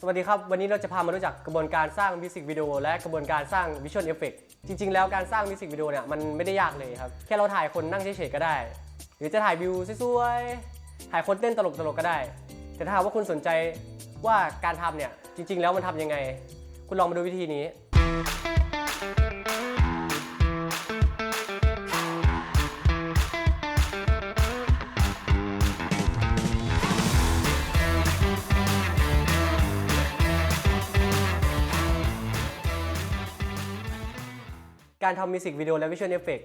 สวัสดีครับ วันนี้เราจะพามารู้จักกระบวนการสร้างมิวสิกวิดีโอและกระบวนการสร้างวิชวลเอฟเฟกจริง ๆ แล้วการสร้างมิวสิกวิดีโอเนี่ยมันไม่ได้ยากเลยครับ แค่เราถ่ายคนนั่งเฉยๆก็ได้ หรือจะถ่ายวิวสวยๆถ่ายคนเต้นตลกๆก็ได้ แต่ถ้าหากว่าคุณสนใจว่าการทำเนี่ยจริง ๆ แล้วมันทำยังไง คุณลองมาดูวิธีนี้ การทำมิวสิกวิดีโอและวิชวลเอฟเฟก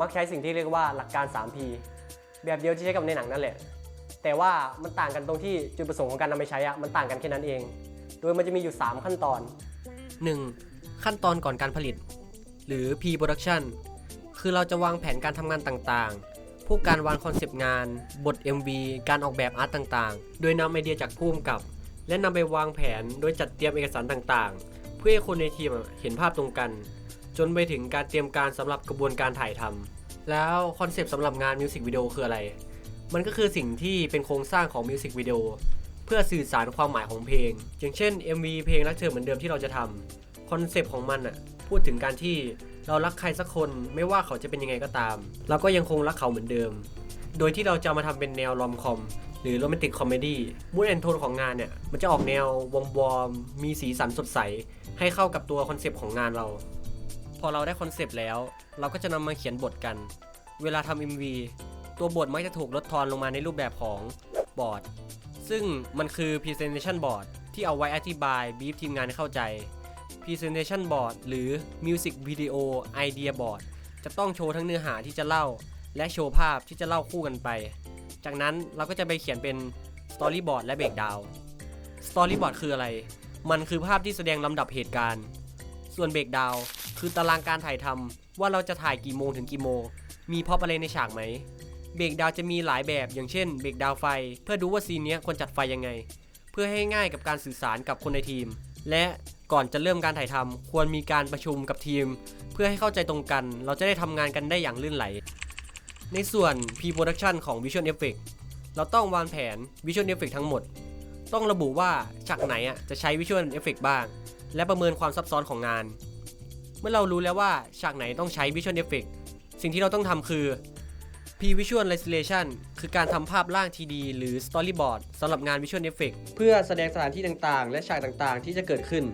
มักใช้สิ่งที่เรียกว่าหลักการ 3P แบบเดียวที่ใช้กับในหนังนั่นแหละ แต่ว่ามันต่างกันตรงที่จุดประสงค์ของการนำไปใช้อะมันต่างกันแค่นั้นเอง โดยมันจะมีอยู่ 3 ขั้นตอน 1. ขั้นตอนก่อนการผลิต หรือ P-Production คือเราจะวางแผนการทำงานต่างๆพวกการวางคอนเซปต์งาน บท MV การออกแบบอาร์ตต่างๆ โดยนำไอเดียจากผู้กำกับ และนำไปวางแผนโดยจัดเตรียมเอกสารต่างๆ เพื่อให้คนในทีมเห็นภาพตรงกัน จนไปถึงการเตรียมการสำหรับกระบวนการถ่ายทำแล้วคอนเซปต์สำหรับงานมิวสิกวิดีโอคืออะไร มันก็คือสิ่งที่เป็นโครงสร้างของมิวสิกวิดีโอเพื่อสื่อสารความหมายของเพลง อย่างเช่น MV เพลงรักเธอเหมือนเดิมที่เราจะทำคอนเซปต์ของมันอะพูดถึงการที่เรารักใครสักคนไม่ว่าเขาจะเป็นยังไงก็ตาม เราก็ยังคงรักเขาเหมือนเดิม โดยที่เราจะมาทำเป็นแนวรอมคอม หรือโรแมนติกคอมเมดี้มูดแอนโทนของงานเนี่ย มันจะออกแนววอมวอมมีสีสันสดใส ให้เข้ากับตัวคอนเซปต์ของงานเรา พอเราได้คอนเซปต์แล้ว เราก็จะนำมาเขียนบทกัน เวลาทำ MV ตัวบทมักจะถูกลดทอนลงมาในรูปแบบของบอร์ด ซึ่งมันคือ Presentation Board ที่เอาไว้อธิบายบีฟทีมงานให้เข้าใจ Presentation Board หรือ Music Video Idea Board จะต้องโชว์ทั้งเนื้อหาที่จะเล่า และโชว์ภาพที่จะเล่าคู่กันไป จากนั้นเราก็จะไปเขียนเป็น Storyboard และ Breakdown Storyboard คืออะไร มันคือภาพที่แสดงลำดับเหตุการณ์ ส่วนเบรกดาวน์ คือตารางการถ่ายทำว่าเราจะถ่ายกี่โมงถึงกี่โมง มีพอพอะไรในฉากไหม เบรกดาวจะมีหลายแบบอย่างเช่น เบรกดาวไฟ เพื่อดูว่าซีนนี้ควรจัดไฟยังไง เพื่อให้ง่ายกับการสื่อสารกับคนในทีม และก่อนจะเริ่มการถ่ายทำควรมีการประชุมกับทีม เพื่อให้เข้าใจตรงกัน เราจะได้ทำงานกันได้อย่างลื่นไหล ในส่วน P-Production ของ Visual Effect เราต้องวางแผน Visual Effect ทั้งหมด ต้องระบุว่าฉากไหนอะจะใช้ Visual Effect บ้าง และประเมินความซับซ้อนของงาน เมื่อเรารู้แล้วว่าฉากไหนต้องใช้ Visual Effect สิ่งที่เราต้องทำคือ P-Visualization คือการทำภาพร่าง TD หรือ Storyboard สำหรับงาน Visual Effect เพื่อแสดงสถานที่ต่างๆ และฉากต่างๆ ที่จะเกิดขึ้น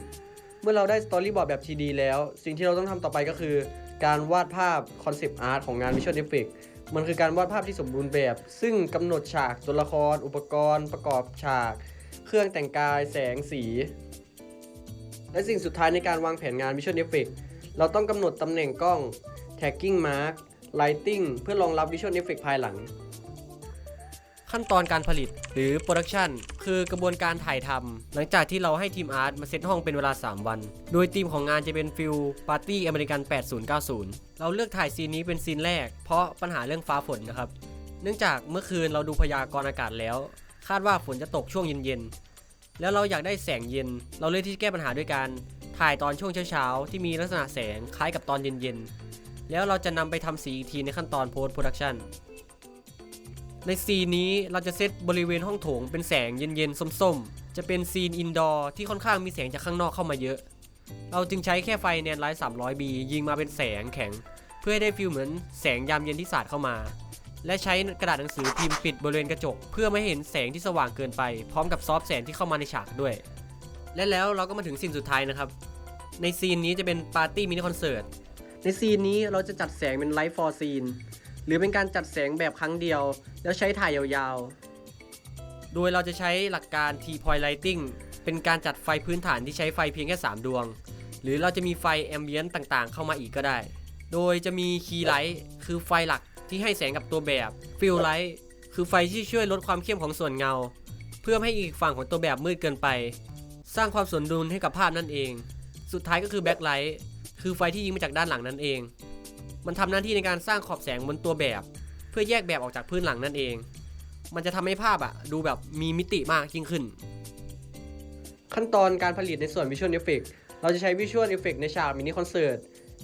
เมื่อเราได้ Storyboard แบบ TD แล้ว สิ่งที่เราต้องทำต่อไปก็คือ การวาดภาพ Concept Art ของงาน Visual Effect มันคือการวาดภาพที่สมบูรณ์แบบ ซึ่งกำหนดฉากตัวละคร อุปกรณ์ ประกอบฉาก เครื่องแต่งกาย แสงสี และสิ่งสุดท้ายในการวางแผนงาน Visual Effect เราต้องกำหนดตำแหน่งกล้อง Tagging Mark Lighting เพื่อรองรับ Visual Effect ภายหลัง ขั้นตอนการผลิตหรือ Production คือกระบวนการถ่ายทำหลังจากที่เราให้ทีมอาร์ตมาเซตห้องเป็นเวลา 3 วัน โดยธีมของงานจะเป็นฟิลปาร์ตี้อเมริกัน 8090 เราเลือกถ่ายซีนนี้เป็นซีนแรก เพราะปัญหาเรื่องฟ้าฝนนะครับ เนื่องจากเมื่อคืนเราดูพยากรณ์อากาศแล้ว คาดว่าฝนจะตกช่วงเย็นๆแล้วเราอยากได้แสงเย็น เราเลือกที่แก้ปัญหาด้วยการ ถ่ายตอนช่วงเช้าๆ ที่มีลักษณะแสงคล้ายกับตอนเย็นๆ แล้วเราจะนำไปทำสีอีกทีในขั้นตอน post production ในซีนนี้เราจะเซตบริเวณห้องโถงเป็นแสงเย็นๆ ส้มๆ จะเป็นซีนอินดอร์ที่ค่อนข้างมีแสงจากข้างนอกเข้ามาเยอะ เราจึงใช้แค่ไฟแนนไลท์ 300B ยิงมาเป็นแสงแข็ง เพื่อให้ได้ฟิลเหมือนแสงยามเย็นที่สาดเข้ามา และใช้กระดาษหนังสือพิมพ์ปิดบริเวณกระจก เพื่อไม่ให้เห็นแสงที่สว่างเกินไป พร้อมกับซอฟต์แสงที่เข้ามาในฉากด้วย และแล้วเราก็มาถึงซีนสุดท้ายนะครับ ในซีนนี้จะเป็นปาร์ตี้มินิคอนเสิร์ต ในซีนนี้เราจะจัดแสงเป็นไลฟ์ฟอร์ซีน หรือเป็นการจัดแสงแบบครั้งเดียว แล้วใช้ถ่ายยาวๆ โดยเราจะใช้หลักการ T-point lighting เป็นการจัดไฟพื้นฐานที่ใช้ไฟเพียงแค่ 3 ดวง หรือเราจะมีไฟแอมเบียนต์ต่างๆ เข้ามาอีกก็ได้ โดยจะมีคีย์ไลท์คือไฟหลักที่ให้แสงกับตัวแบบฟิลไลท์คือไฟที่ช่วยลดความเข้มของส่วนเงา เพื่อให้อีกฝั่งของตัวแบบมืดเกินไป สร้างความสมดุลให้กับภาพนั่นเอง สุดท้ายก็คือแบ็คไลท์คือไฟที่ยิงมาจากด้านหลังนั่นเอง มันทำหน้าที่ในการสร้างขอบแสงบนตัวแบบ เพื่อแยกแบบออกจากพื้นหลังนั่นเอง มันจะทำให้ภาพอะดูแบบมีมิติมากยิ่งขึ้น ขั้นตอนการผลิตในส่วน Visual Effect เราจะใช้ Visual Effect ในฉากมินิคอนเสิร์ต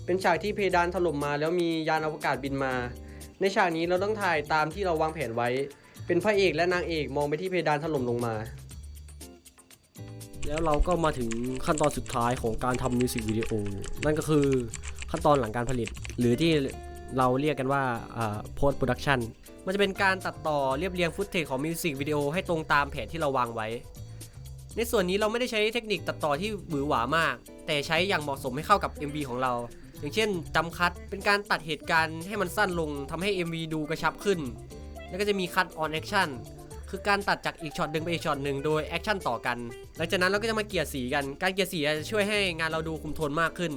เป็นฉากที่เพดานถล่มมา แล้วมียานอวกาศบินมา ในฉากนี้เราต้องถ่ายตามที่เราวางแผนไว้ เป็นพระเอกและนางเอกมองไปที่เพดานถล่มลงมา แล้วเราก็มาถึงขั้นตอนสุดท้ายของการทำมิวสิกวิดีโอ นั่นก็คือขั้นตอนหลังการผลิต หรือที่เราเรียกกันว่า post production มันจะเป็นการตัดต่อเรียบเรียงฟุตเทจของมิวสิกวิดีโอให้ตรงตามแผนที่เราวางไว้ ในส่วนนี้เราไม่ได้ใช้เทคนิคตัดต่อที่หวือหวามาก แต่ใช้อย่างเหมาะสมให้เข้ากับ MV ของเรา อย่างเช่นจำคัดเป็นการตัดเหตุการณ์ให้มันสั้นลงทำให้ MV ดูกระชับขึ้น แล้วก็จะมีคัดออนแอคชั่น คือการตัดจากอีกช็อตหนึ่งไปอีกช็อตหนึ่งโดยแอคชั่นต่อกัน หลังจากนั้นเราก็จะมาเกลี่ยสีกัน การเกลี่ยสีจะช่วยให้งานเราดูคุมโทนมากขึ้น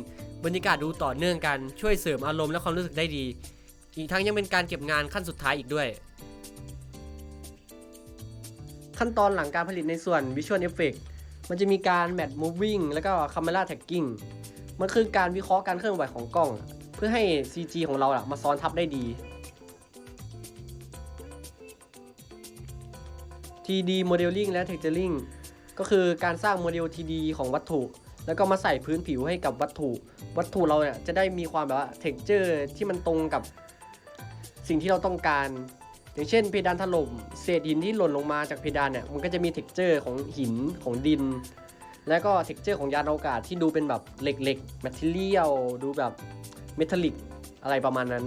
บรรยากาศดูต่อเนื่องกัน ช่วยเสริมอารมณ์และความรู้สึกได้ดี อีกทั้งยังเป็นการเก็บงานขั้นสุดท้ายอีกด้วย ขั้นตอนหลังการผลิตในส่วน Visual Effect มันจะมีการ Match Moving แล้วก็ Camera Tagging มันคือการวิเคราะห์การเคลื่อนไหวของกล้อง เพื่อให้ CG ของเราอะมาซ้อนทับได้ดี 3D Modeling และ Texturing ก็คือการสร้างโมเดล 3D ของวัตถุ แล้วก็มาใส่พื้นผิวให้กับวัตถุ วัตถุเราเนี่ยจะได้มีความแบบว่า texture ที่มันตรงกับสิ่งที่เราต้องการ อย่างเช่นเพดานถล่มเศษหินที่หล่นลงมาจากเพดานเนี่ยมันก็จะมี texture ของหินของดิน แล้วก็ texture ของยานอวกาศที่ดูเป็นแบบเหล็กๆ material ดูแบบ metallic อะไรประมาณนั้น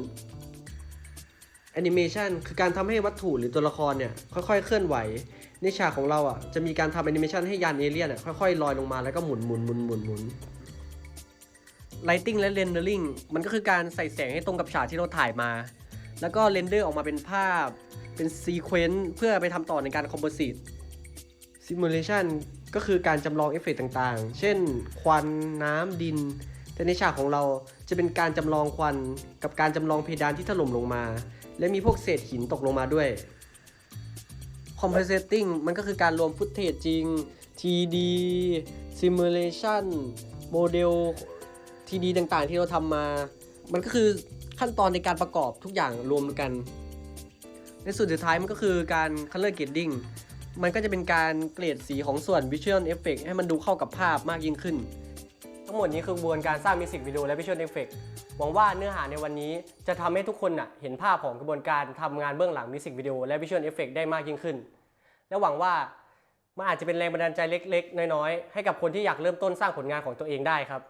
แอนิเมชันคือการทำให้วัตถุหรือตัวละครเนี่ยค่อยๆ เคลื่อนไหว ในฉากของเราอะจะมีการทำแอนิเมชันให้ยานเอเลี่ยนอะค่อยๆลอยลงมาแล้วก็หมุนหมุนหมุนหมุนหมุน Lighting และ Rendering มันก็คือการใส่แสงให้ตรงกับฉากที่เราถ่ายมา แล้วก็เรนเดอร์ออกมาเป็นภาพเป็นซีเควนต์เพื่อไปทำต่อในการคอมโพสิต Simulation ก็คือการจำลองเอฟเฟกต์ต่างๆ เช่น ควันน้ำดิน แต่ในฉากของเราจะเป็นการจำลองควันกับการจำลองเพดานที่ถล่มลงมา และมีพวกเศษหินตกลงมาด้วย Compositing มันก็คือการรวมฟุตเทจจริง TD Simulation โมเดล TD ต่างๆ ที่เราทำมา มันก็คือขั้นตอนในการประกอบทุกอย่างรวมกัน ในส่วนสุดท้ายมันก็คือการ color grading มันก็จะเป็นการเกรดสีของส่วน visual effect ให้มันดูเข้ากับภาพมากยิ่งขึ้น ทั้งหมดนี้คือกระบวนการสร้างมิวสิกวิดีโอและพิชวลเอฟเฟกหวังว่าเนื้อหาในวันนี้จะทำให้ทุกคนน่ะเห็นภาพของกระบวนการทำงานเบื้องหลังมิวสิกวิดีโอและพิชวลเอฟเฟกได้มากยิ่งขึ้น และหวังว่ามันอาจจะเป็นแรงบันดาลใจเล็ก ๆ น้อยๆ ให้กับคนที่อยากเริ่มต้นสร้างผลงานของตัวเองได้ครับ